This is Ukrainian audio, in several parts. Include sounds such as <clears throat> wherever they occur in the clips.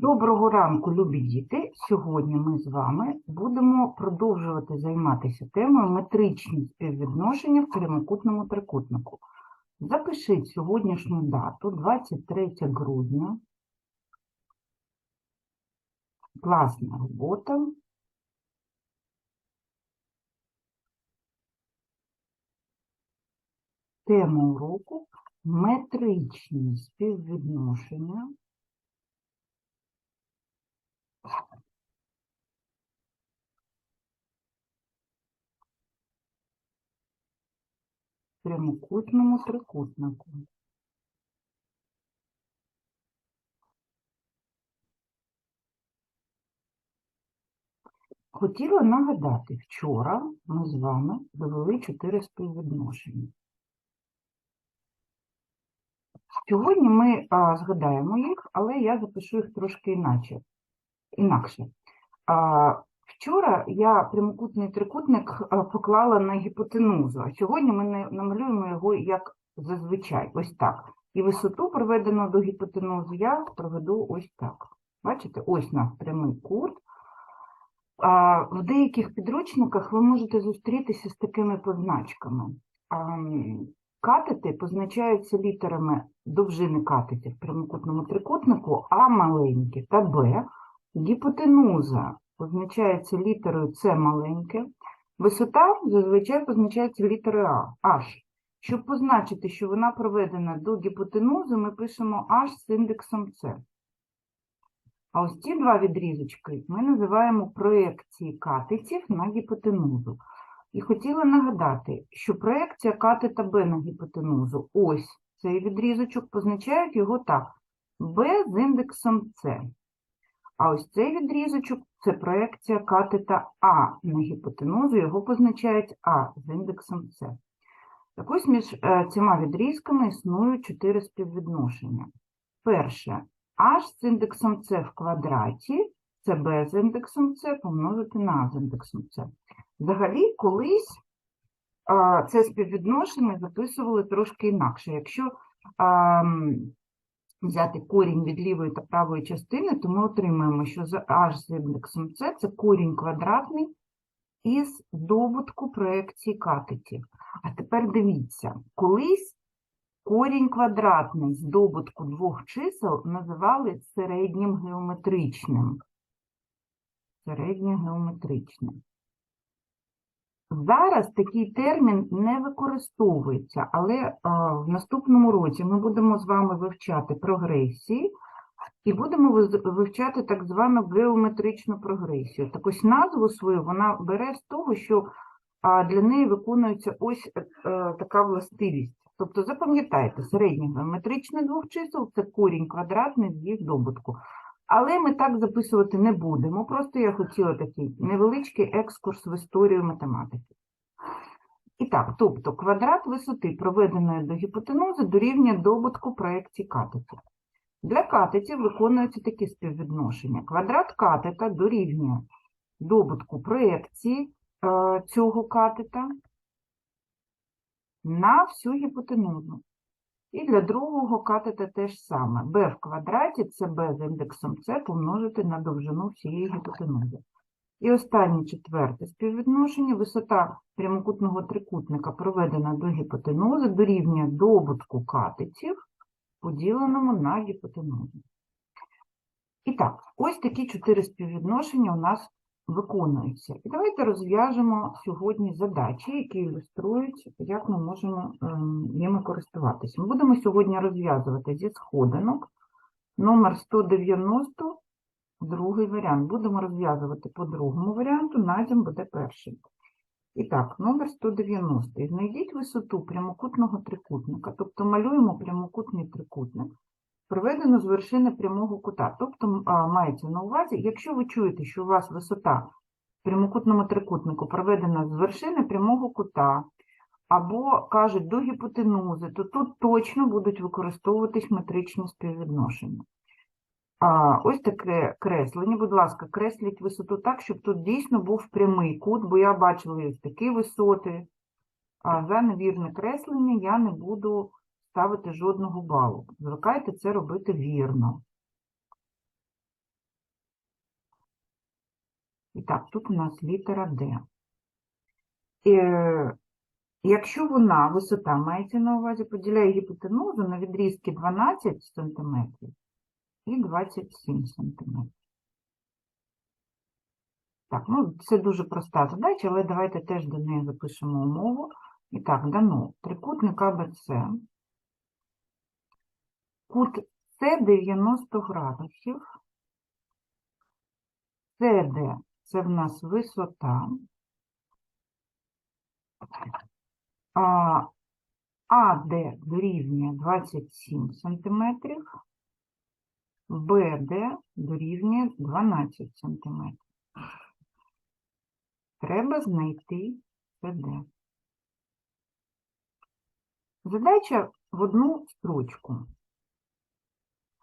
Доброго ранку, любі діти! Сьогодні ми з вами будемо продовжувати займатися темою метричні співвідношення в прямокутному трикутнику. Запишіть сьогоднішню дату, 23 грудня. Класна робота. Тема уроку метричні співвідношення прямокутному трикутнику. Хотіла нагадати, вчора ми з вами довели чотири співвідношення. Сьогодні ми а, згадаємо їх, але я запишу їх трошки іначе, інакше. Вчора я прямокутний трикутник поклала на гіпотенузу, а сьогодні ми намалюємо його як зазвичай, ось так. І висоту, проведену до гіпотенузи, я проведу ось так. Бачите, ось у нас прямий кут. В деяких підручниках ви можете зустрітися з такими позначками. Катети позначаються літерами довжини катетів в прямокутному трикутнику А маленьке та Б. Гіпотенуза позначається літерою С маленьке. Висота зазвичай позначається літерою А, H. Щоб позначити, що вона проведена до гіпотенузи, ми пишемо H з індексом С. А ось ці два відрізочки ми називаємо проекції катетів на гіпотенузу. І хотіла нагадати, що проекція катета Б на гіпотенузу, ось цей відрізочок, позначають його так, Б з індексом С. А ось цей відрізочок – це проекція катета А на гіпотенузу, його позначають А з індексом С. Так ось між е, цими відрізками існують чотири співвідношення. Перше – H з індексом С в квадраті, це b з індексом С помножити на А з індексом С. Взагалі, колись а, це співвідношення записували трошки інакше. Якщо а, м, взяти корінь від лівої та правої частини, то ми отримаємо, що за h з індексом С це корінь квадратний із добутку проекції катетів. А тепер дивіться, колись корінь квадратний з добутку двох чисел називали середнім геометричним. Середньогеометричним. Зараз такий термін не використовується, але а, в наступному році ми будемо з вами вивчати прогресії і будемо вивчати так звану геометричну прогресію. Так ось назву свою вона бере з того, що а, для неї виконується ось е, е, така властивість. Тобто запам'ятайте, середній геометричний двох чисел – це корінь квадратний з їх добутку. Але ми так записувати не будемо. Просто я хотіла такий невеличкий екскурс в історію математики. І так, тобто квадрат висоти, проведеної до гіпотенузи, дорівнює добутку проекції катетів. Для катетів виконуються такі співвідношення. Квадрат катета дорівнює добутку проекції е, цього катета на всю гіпотенузу. І для другого катета те ж саме. b в квадраті це b з індексом c помножити на довжину всієї гіпотенузи. І останнє четверте співвідношення. Висота прямокутного трикутника, проведена до гіпотенузи, дорівнює добутку катетів, поділеному на гіпотенузу. І так, ось такі чотири співвідношення у нас виконуються. І давайте розв'яжемо сьогодні задачі, які ілюструють, як ми можемо ем, ними користуватися. Ми будемо сьогодні розв'язувати зі сходинок номер 190, другий варіант. Будемо розв'язувати по другому варіанту, надім буде перший. І так, номер 190. Знайдіть висоту прямокутного трикутника, тобто малюємо прямокутний трикутник, проведено з вершини прямого кута. Тобто мається на увазі, якщо ви чуєте, що у вас висота в прямокутному трикутнику проведена з вершини прямого кута, або кажуть до гіпотенузи, то тут точно будуть використовуватись метричні співвідношення. А, ось таке креслення. Будь ласка, кресліть висоту так, щоб тут дійсно був прямий кут, бо я бачила ось такі висоти. А за невірне креслення я не буду ставити жодного балу. Звикайте це робити вірно. І так, тут у нас літера Д. Е, якщо вона, висота мається на увазі, поділяє гіпотенузу на відрізки 12 см і 27 см. Так, ну це дуже проста задача, але давайте теж до неї запишемо умову. І так, дано трикутник АБЦ. Кут С 90 градусів. СД це в нас висота. А, АД дорівнює 27 см. БД дорівнює 12 см. Треба знайти СД. Задача в одну строчку.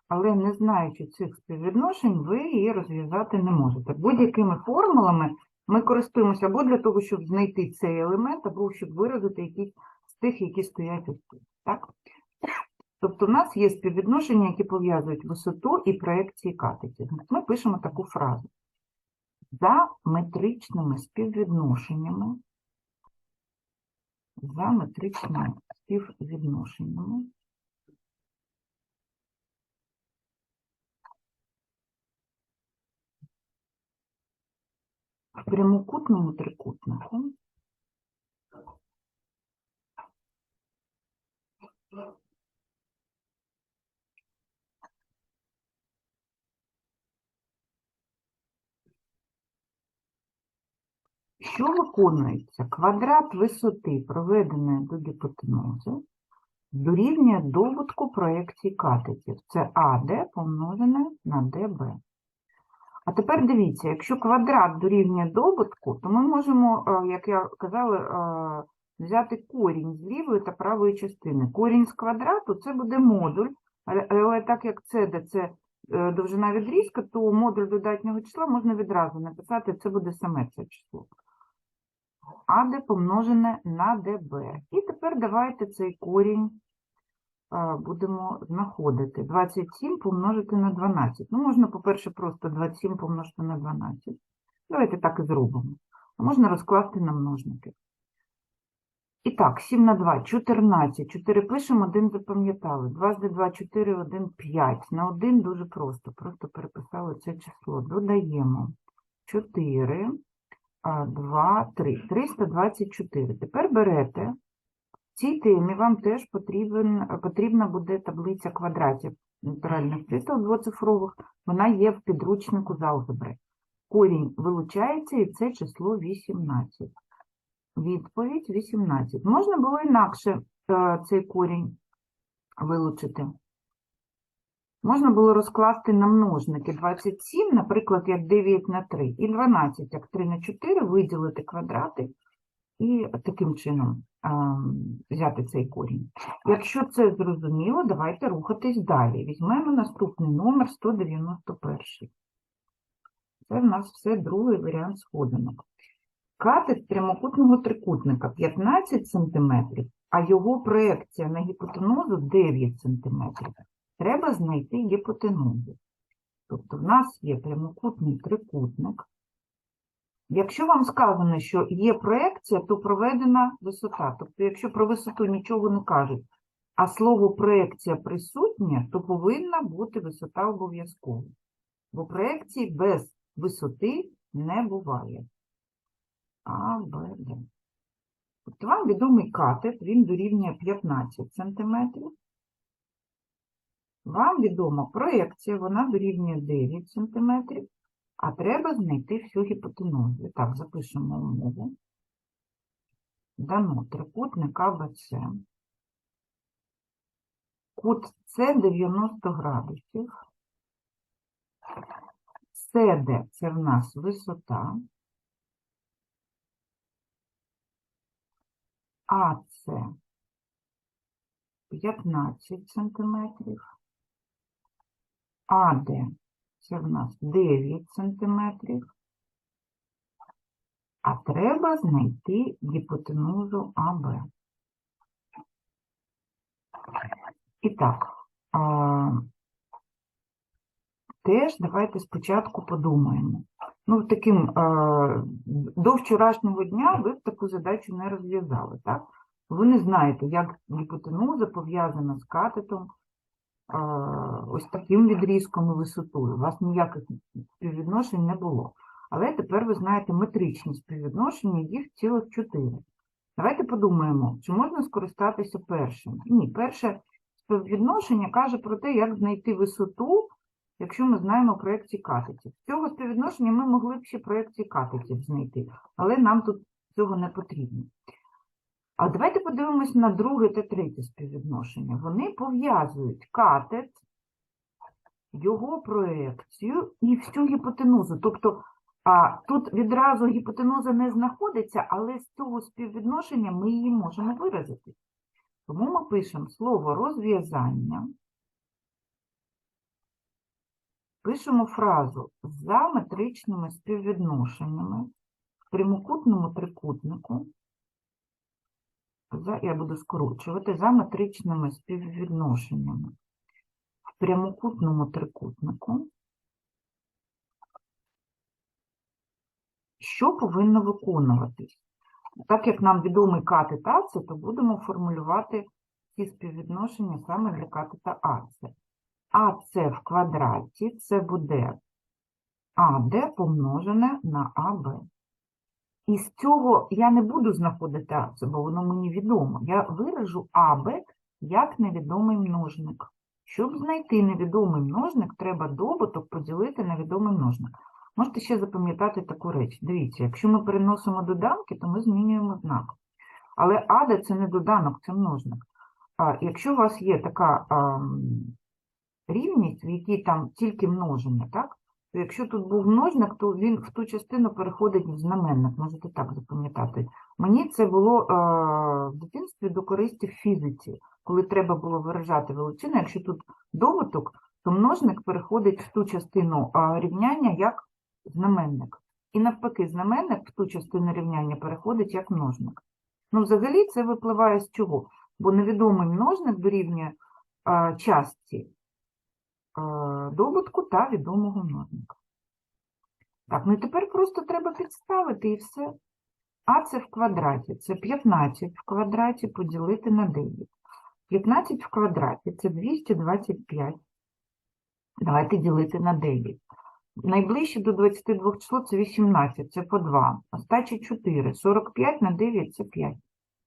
Але не знаючи цих співвідношень, ви її розв'язати не можете. Будь-якими формулами ми користуємося або для того, щоб знайти цей елемент, або щоб виразити якісь з тих, які стоять ось тут. Так? Тобто у нас є співвідношення, які пов'язують висоту і проекції катетів. Ми пишемо таку фразу. За метричними співвідношеннями, за метричними співвідношеннями, в прямокутному трикутнику Що виконується? Квадрат висоти, проведеної до гіпотенузи, дорівнює доводку проекції катетів. Це АД помножене на ДБ. А тепер дивіться, якщо квадрат дорівнює добутку, то ми можемо, е, як я казала, е, взяти корінь з лівої та правої частини. Корінь з квадрату це буде модуль, але- так як це де це е, довжина відрізка, то модуль додатнього числа можна відразу написати, це буде саме це число. АД помножене на ДБ. І тепер давайте цей корінь будемо знаходити. 27 помножити на 12. Ну, можна, по-перше, просто 27 помножити на 12. Давайте так і зробимо. А можна розкласти на множники. І так, 7 на 2, 14. 4 пишемо, 1 запам'ятали. 2 з 2, 4, 1, 5. На 1 дуже просто. Просто переписали це число. Додаємо 4, 2, 3. 324. Тепер берете цій темі вам теж потрібен, потрібна буде таблиця квадратів натуральних чисел двоцифрових. Вона є в підручнику з алгебри. Корінь вилучається і це число 18. Відповідь 18. Можна було інакше е, цей корінь вилучити. Можна було розкласти на множники 27, наприклад, як 9 на 3, і 12, як 3 на 4, виділити квадрати і таким чином а, взяти цей корінь. Якщо це зрозуміло, давайте рухатись далі. Візьмемо наступний номер 191. Це в нас все другий варіант сходинок. Катет прямокутного трикутника 15 см, а його проекція на гіпотенузу 9 см. Треба знайти гіпотенузу. Тобто в нас є прямокутний трикутник. Якщо вам сказано, що є проекція, то проведена висота. Тобто, якщо про висоту нічого не кажуть, а слово проекція присутнє, то повинна бути висота обов'язково. Бо проекції без висоти не буває. А, Б, Д. Тобто вам відомий катет, він дорівнює 15 см. Вам відома проекція, вона дорівнює 9 см, а треба знайти всю гіпотенузу. Так, запишемо умову. Дано трикутник АБЦ. Кут С 90 градусів. СД – це в нас висота. АЦ 15 сантиметрів. АД це в нас 9 сантиметрів. А треба знайти гіпотенузу АБ. І так, а, теж давайте спочатку подумаємо. ну, таким е, до вчорашнього дня ви б таку задачу не розв'язали, так? Ви не знаєте, як гіпотенуза пов'язана з катетом, ось таким відрізком і висотою. У вас ніяких співвідношень не було. Але тепер ви знаєте метричні співвідношення, їх цілих чотири. Давайте подумаємо, чи можна скористатися першим? Ні, перше співвідношення каже про те, як знайти висоту, якщо ми знаємо проекції катетів. З цього співвідношення ми могли б ще проекції катетів знайти, але нам тут цього не потрібно. А давайте подивимось на друге та третє співвідношення. Вони пов'язують катет, його проекцію і всю гіпотенузу. Тобто а, тут відразу гіпотенуза не знаходиться, але з цього співвідношення ми її можемо виразити. Тому ми пишемо слово розв'язання, пишемо фразу за метричними співвідношеннями в прямокутному трикутнику. Я буду скорочувати за метричними співвідношеннями в прямокутному трикутнику. Що повинно виконуватись? Так як нам відомий катет АЦ, то будемо формулювати ці співвідношення саме для катета АЦ. АЦ в квадраті це буде АД помножене на АБ. І з цього я не буду знаходити АЦ, бо воно мені відомо. Я виражу АБ як невідомий множник. Щоб знайти невідомий множник, треба добуток поділити на відомий множник. Можете ще запам'ятати таку реч. Дивіться, якщо ми переносимо доданки, то ми змінюємо знак. Але АД це не доданок, це множник. А якщо у вас є така а, рівність, в якій там тільки множення, так? То якщо тут був множник, то він в ту частину переходить в знаменник. Можете так запам'ятати. Мені це було а, в дитинстві до користі в фізиці, коли треба було виражати величину. Якщо тут добуток, то множник переходить в ту частину а, рівняння як знаменник. І навпаки, знаменник в ту частину рівняння переходить як множник. Ну, взагалі, це випливає з чого? Бо невідомий множник дорівнює а, частці добутку та відомого множника. Так, ну і тепер просто треба підставити і все. А це в квадраті, це 15 в квадраті поділити на 9. 15 в квадраті це 225. Давайте ділити на 9. Найближче до 22 число це 18, це по 2. Остачі 4. 45 на 9 це 5.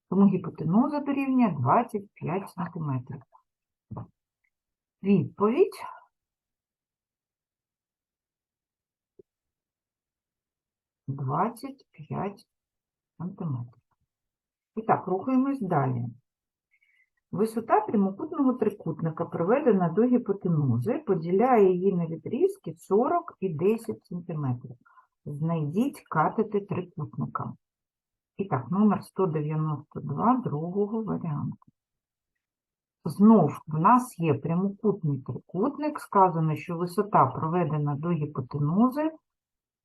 Тому гіпотенуза дорівнює 25 см. Відповідь. Двадцять п'ять сантиметрів. І так, рухаємось далі. Висота прямокутного трикутника, приведена до гіпотенузи, поділяє її на відрізки 40 і 10 см. Знайдіть катети трикутника. І так, номер 192 другого варіанту. Знов в нас є прямокутний трикутник. Сказано, що висота, проведена до гіпотенузи,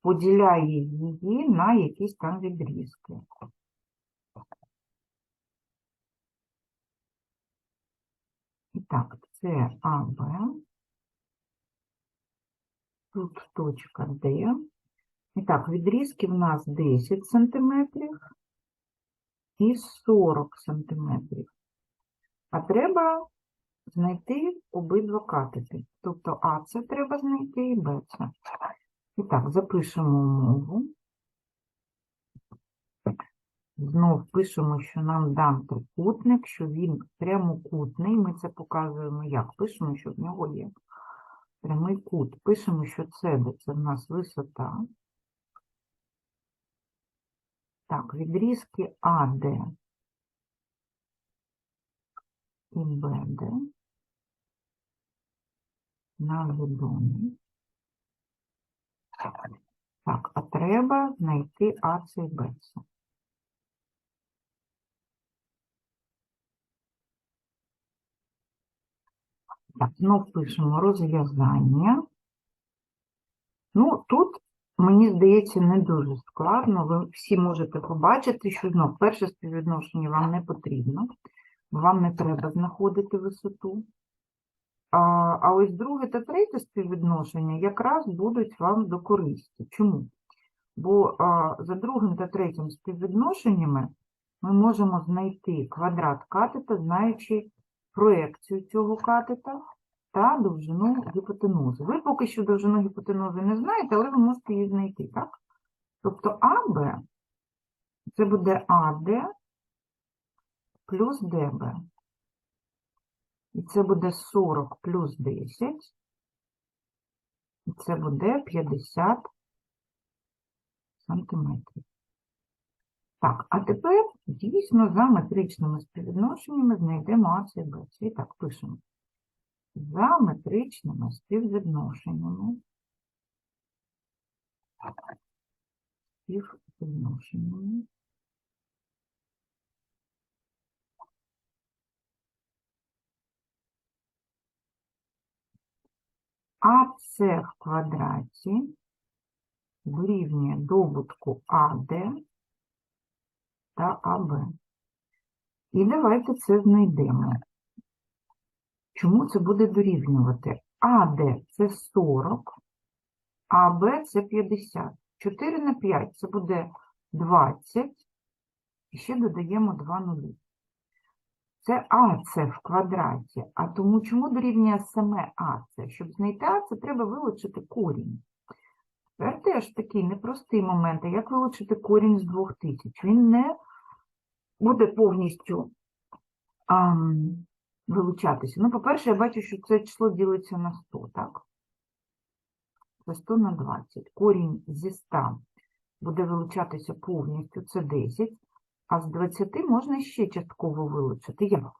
поділяє її на якісь там відрізки. І так, це АБ. Тут точка Д. І так, відрізки в нас 10 сантиметрів і 40 сантиметрів. А треба знайти обидва катети. Тобто А це треба знайти і Б це. І так, запишемо умову. Знов пишемо, що нам дан трикутник, що він прямокутний. Ми це показуємо як? Пишемо, що в нього є прямий кут. Пишемо, що це, це в нас висота. Так, відрізки АД і БД нам відомі. Так, а треба знайти АЦ і БЦ. Так, знов пишемо розв'язання. Ну, тут, мені здається, не дуже складно. Ви всі можете побачити, що знов перше співвідношення вам не потрібно. Вам не треба знаходити висоту. А, а ось друге та третє співвідношення якраз будуть вам до користі. Чому? Бо а, за другим та третім співвідношеннями ми можемо знайти квадрат катета, знаючи проекцію цього катета та довжину гіпотенузи. Ви поки що довжину гіпотенузи не знаєте, але ви можете її знайти, так? Тобто АБ це буде АД плюс ДБ. І це буде 40 плюс 10. І це буде 50 сантиметрів. Так, а тепер дійсно за метричними співвідношеннями знайдемо А, С, Б. І так, пишемо. За метричними співвідношеннями. Співвідношеннями. АС в квадраті дорівнює добутку АД та АБ. І давайте це знайдемо. Чому це буде дорівнювати? АД це 40, АБ це 50. 4 на 5 це буде 20. І ще додаємо 2 нулі. Це АЦ в квадраті. А тому чому дорівнює саме АЦ? Щоб знайти АЦ, треба вилучити корінь. Тепер теж такий непростий момент. А як вилучити корінь з 2000? Він не буде повністю ам, вилучатися. Ну, по-перше, я бачу, що це число ділиться на 100, так? Це 100 на 20. Корінь зі 100 буде вилучатися повністю, це 10. А з 20 можна ще частково вилучити. Як?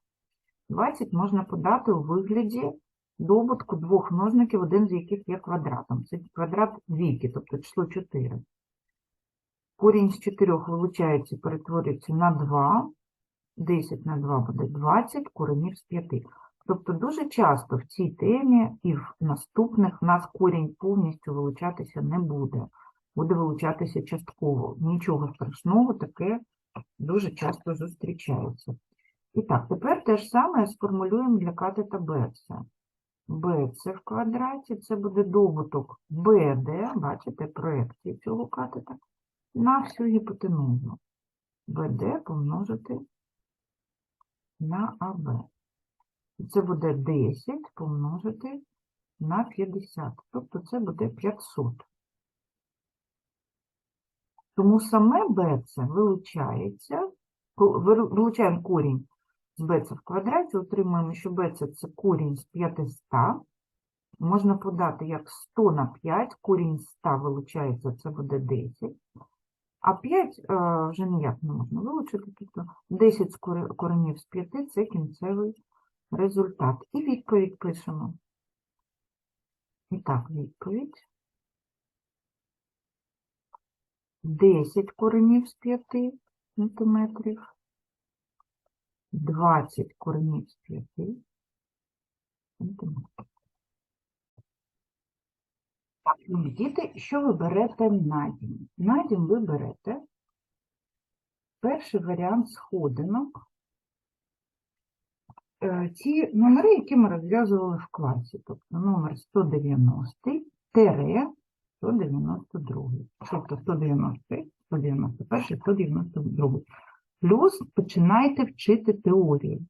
20 можна подати у вигляді добутку двох множників, один з яких є квадратом. Це квадрат двійки, тобто число 4. Корінь з 4 вилучається, перетворюється на 2. 10 на 2 буде 20, коренів з 5. Тобто дуже часто в цій темі і в наступних в нас корінь повністю вилучатися не буде. Буде вилучатися частково. Нічого страшного, таке дуже часто зустрічається. І так, тепер те ж саме сформулюємо для катета BC. BC в квадраті це буде добуток BD, бачите, проекції цього катета, на всю гіпотенузу. BD помножити на. І це буде 10 помножити на 50. Тобто це буде 500. Тому саме BC вилучається, вилучаємо корінь з BC в квадраті, отримуємо, що BC це корінь з 500. Можна подати як 100 на 5, корінь з 100 вилучається, це буде 10. А 5 е, вже ніяк не можна вилучити, тобто 10 коренів з 5 – це кінцевий результат. І відповідь пишемо. І так, відповідь. 10 коренів з 5 сантиметрів, 20 коренів з 5 сантиметрів. Так, любі діти, що ви берете на дім? На дім ви берете перший варіант сходинок. Е, Ті номери, які ми розв'язували в класі, тобто номер 190 тере 192. Тобто 190, 191, 192. Плюс починайте вчити теорію.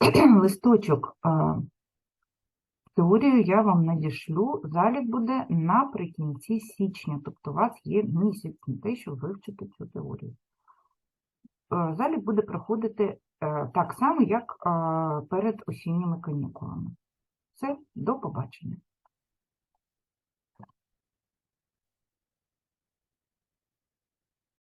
<clears throat> Листочок теорію я вам надішлю. Залік буде наприкінці січня, тобто у вас є місяць на те, щоб вивчити цю теорію. Е, Залік буде проходити е, так само, як перед осінніми канікулами. Все, до побачення.